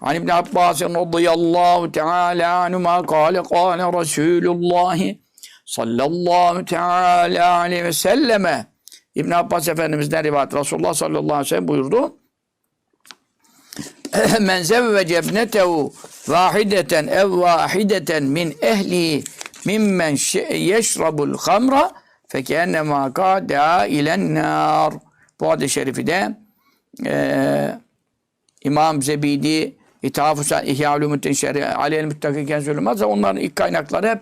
An İbn Abbas radıyallahu teala anhuma kâle kâle Resulullah sallallahu teala aleyhi ve selleme İbn Abbas Efendimiz'den rivayet Resulullah sallallahu aleyhi ve sellem buyurdu. Men zevvece ibnetehu vahideten ev vahideten min ehli mimmen yeşrabul hamra fekennema kada ilen nar. Bu hadis-i şerifi de eee İmam Zebidi, İtihaf-ı İhya Ulumuddin Şer'i, Aleyhel Müttaki Kenzülümaz onların ilk kaynakları hep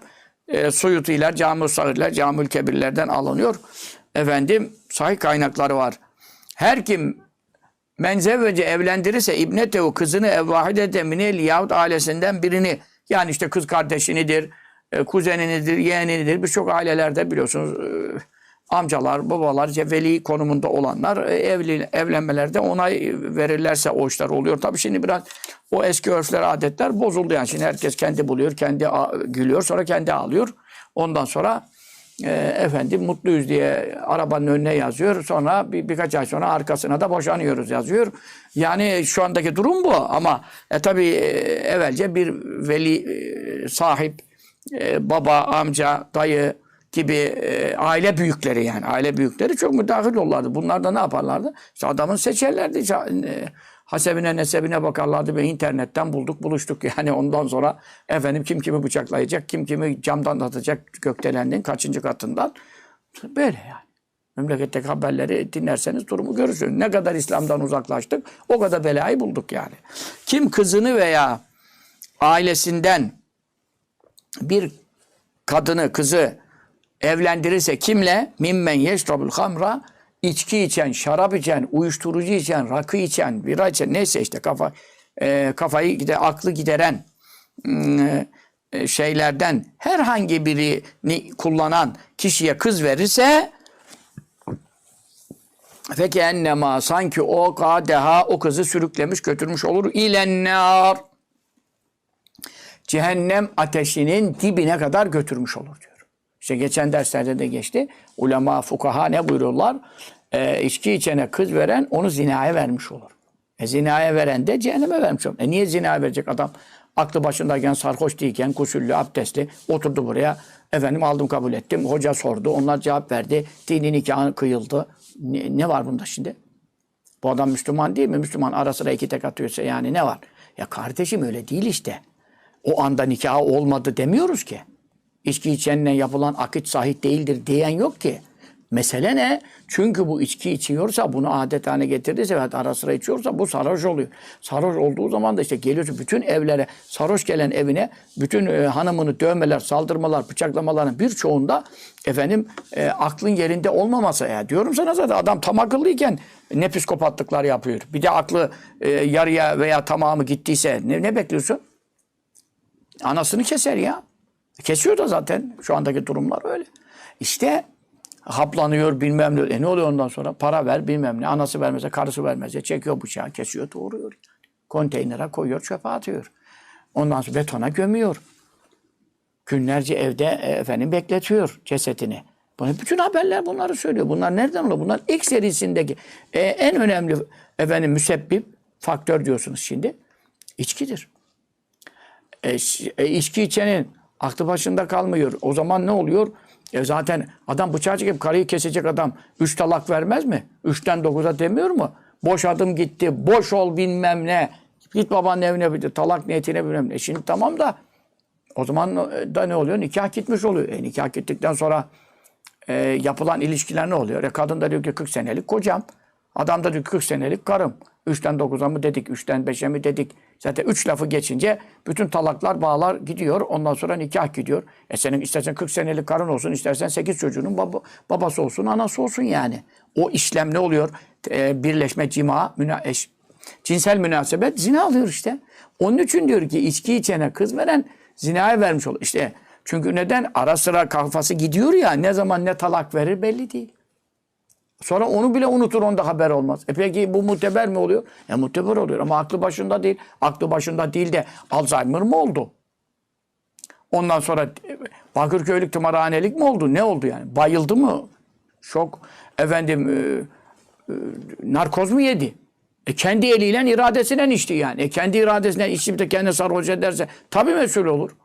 e, Suyutiler, Cami-ül Sagirler, Cami-ül Kebirlerden alınıyor. Efendim sahih kaynakları var. Her kim men zevvece evlendirirse ibnetehu kızını evvahidete minel yahut ailesinden birini yani işte kız kardeşinidir, e, kuzeninidir, yeğeninidir. Birçok ailelerde biliyorsunuz e, amcalar, babalar, işte veli konumunda olanlar e, evli, evlenmelerde onay verirlerse o işler oluyor. Tabii şimdi biraz o eski örfler, adetler bozuldu yani. Şimdi herkes kendi buluyor, kendi gülüyor, sonra kendi ağlıyor. Ondan sonra e, efendim mutluyuz diye arabanın önüne yazıyor. Sonra bir, birkaç ay sonra arkasına da boşanıyoruz yazıyor. Yani şu andaki durum bu ama e, tabii e, evvelce bir veli e, sahip e, baba, amca, dayı gibi e, aile büyükleri yani aile büyükleri çok müdahil olurlardı. Bunlar da ne yaparlardı? İşte adamın seçerlerdi. E, hasebine nesebine bakarlardı ve internetten bulduk buluştuk yani ondan sonra efendim kim kimi bıçaklayacak kim kimi camdan atacak gökdelenliğin kaçıncı katından böyle yani. Memleketteki haberleri dinlerseniz durumu görürsünüz. Ne kadar İslam'dan uzaklaştık o kadar belayı bulduk yani. Kim kızını veya ailesinden bir kadını, kızı evlendirirse kimle? Mimmen yeşrabul hamra içki içen, şarap içen, uyuşturucu içen, rakı içen, bira içen neyse işte kafa e, kafayı gide, aklı gideren mm, e, şeylerden herhangi birini kullanan kişiye kız verirse Peki ennema sanki o kadeha o kızı sürüklemiş götürmüş olur ilennar cehennem ateşinin dibine kadar götürmüş olur diyor. İşte geçen derslerde de geçti. Ulema, fukaha ne buyuruyorlar? Ee, içki içene kız veren onu zinaya vermiş olur. E zinaya veren de cehenneme vermiş olur. E niye zinaya verecek adam? Aklı başındayken, sarhoş değilken, kusullü, abdestli oturdu buraya. Efendim aldım kabul ettim. Hoca sordu. Onlar cevap verdi. Dini nikahı kıyıldı. Ne, ne var bunda şimdi? Bu adam Müslüman değil mi? Müslüman ara sıra iki tek atıyorsa yani ne var? Ya kardeşim öyle değil işte. O anda nikahı olmadı demiyoruz ki. İçki içenle yapılan akit sahih değildir diyen yok ki. Mesele ne? Çünkü bu içki içiyorsa, bunu adet haline getirdiyse ve ara sıra içiyorsa bu sarhoş oluyor. Sarhoş olduğu zaman da işte geliyorsun bütün evlere, sarhoş gelen evine bütün e, hanımını dövmeler, saldırmalar, bıçaklamaların birçoğunda efendim e, aklın yerinde olmaması. Ya diyorum sana zaten adam tam akıllıyken ne psikopatlıklar yapıyor. Bir de aklı e, yarıya veya tamamı gittiyse ne, ne bekliyorsun? Anasını keser ya. Kesiyor da zaten şu andaki durumlar öyle. İşte haplanıyor bilmem ne. E ne oluyor ondan sonra? Para ver bilmem ne. Anası vermese, karısı vermese çekiyor bıçağı, kesiyor, doğuruyor. Konteynere koyuyor, çöpe atıyor. Ondan sonra betona gömüyor. Günlerce evde e, efendim bekletiyor cesetini. Bunu bütün haberler bunları söylüyor. Bunlar nereden oluyor? Bunlar ilk serisindeki e, en önemli efendim müsebbip faktör diyorsunuz şimdi. içkidir. E, e, içki içenin aklı başında kalmıyor. O zaman ne oluyor? E zaten adam bıçağı çekip karıyı kesecek adam üç talak vermez mi? Üçten dokuza demiyor mu? Boş adım gitti, boş ol bilmem ne. Git babanın evine bir talak niyetine bilmem ne. Şimdi tamam da o zaman da ne oluyor? Nikah gitmiş oluyor. E, nikah gittikten sonra e, yapılan ilişkiler ne oluyor? E, kadın da diyor ki 40 senelik kocam. Adam da diyor ki 40 senelik karım. 3'ten 9'a mı dedik, 3'ten 5'e mi dedik. Zaten 3 lafı geçince bütün talaklar, bağlar gidiyor. Ondan sonra nikah gidiyor. E senin istersen 40 senelik karın olsun, istersen 8 çocuğunun baba, babası olsun, anası olsun yani. O işlem ne oluyor? E, birleşme, cima, müna, eş, cinsel münasebet zina alıyor işte. Onun için diyor ki içki içene kız veren zinaya vermiş olur. İşte çünkü neden? Ara sıra kafası gidiyor ya ne zaman ne talak verir belli değil. Sonra onu bile unutur onda haber olmaz. E peki bu muteber mi oluyor? E muteber oluyor ama aklı başında değil. Aklı başında değil de Alzheimer mı oldu? Ondan sonra e, Bakırköylük tımarhanelik mi oldu? Ne oldu yani? Bayıldı mı? Şok. Efendim e, e, narkoz mu yedi? E kendi eliyle iradesinden içti yani. E kendi iradesinden içip de kendine sarhoş ederse tabii mesul olur.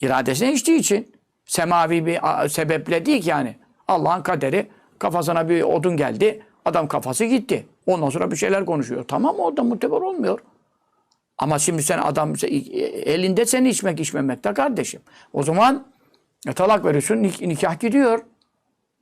İradesine içtiği için semavi bir sebeple değil ki yani. Allah'ın kaderi kafasına bir odun geldi. Adam kafası gitti. Ondan sonra bir şeyler konuşuyor. Tamam orada muteber olmuyor. Ama şimdi sen adam elinde seni içmek içmemek de kardeşim. O zaman e, talak veriyorsun nik- nikah gidiyor.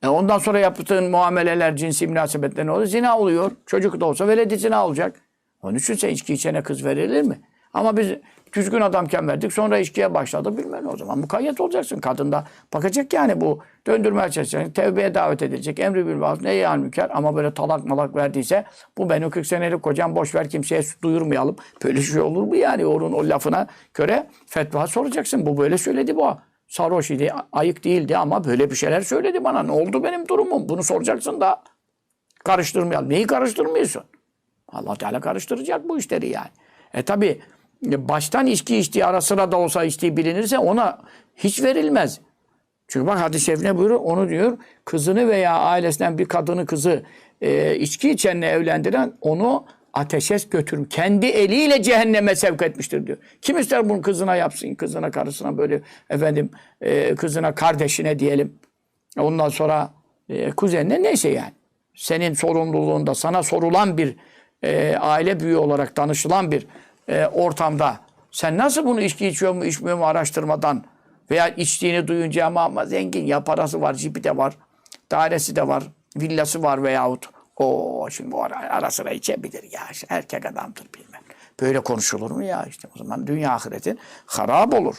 E ondan sonra yaptığın muameleler, cinsi münasebetler ne oluyor? Zina oluyor. Çocuk da olsa veledi zina olacak. Onun için sen içki içene kız verilir mi? Ama biz düzgün adamken verdik sonra içkiye başladı bilmem o zaman mukayyet olacaksın. Kadın da bakacak yani bu döndürmeye çalışacak. Tevbeye davet edilecek. Emri bil maruf neyi al münker ama böyle talak malak verdiyse bu benim 40 senelik kocam boş ver kimseye duyurmayalım. Böyle şey olur mu yani onun o lafına göre fetva soracaksın. Bu böyle söyledi bu. Sarhoş idi, ayık değildi ama böyle bir şeyler söyledi bana. Ne oldu benim durumum? Bunu soracaksın da karıştırmayalım. Neyi karıştırmıyorsun? Allah Teala karıştıracak bu işleri yani. E tabi baştan içki içtiği ara sıra da olsa içtiği bilinirse ona hiç verilmez. Çünkü bak hadis-i şerif ne buyuruyor? Onu diyor kızını veya ailesinden bir kadını kızı e, içki içenle evlendiren onu ateşe götürür. Kendi eliyle cehenneme sevk etmiştir diyor. Kim ister bunu kızına yapsın, kızına, karısına böyle efendim e, kızına, kardeşine diyelim. Ondan sonra e, kuzenine neyse yani. Senin sorumluluğunda sana sorulan bir e, aile büyüğü olarak danışılan bir e, ortamda sen nasıl bunu içki içiyor mu içmiyor mu araştırmadan veya içtiğini duyunca ama, ama zengin ya parası var, jipi de var, dairesi de var, villası var veyahut o şimdi o ara, ara sıra içebilir ya işte erkek adamdır bilmem. Böyle konuşulur mu ya işte o zaman dünya ahiretin harap olur.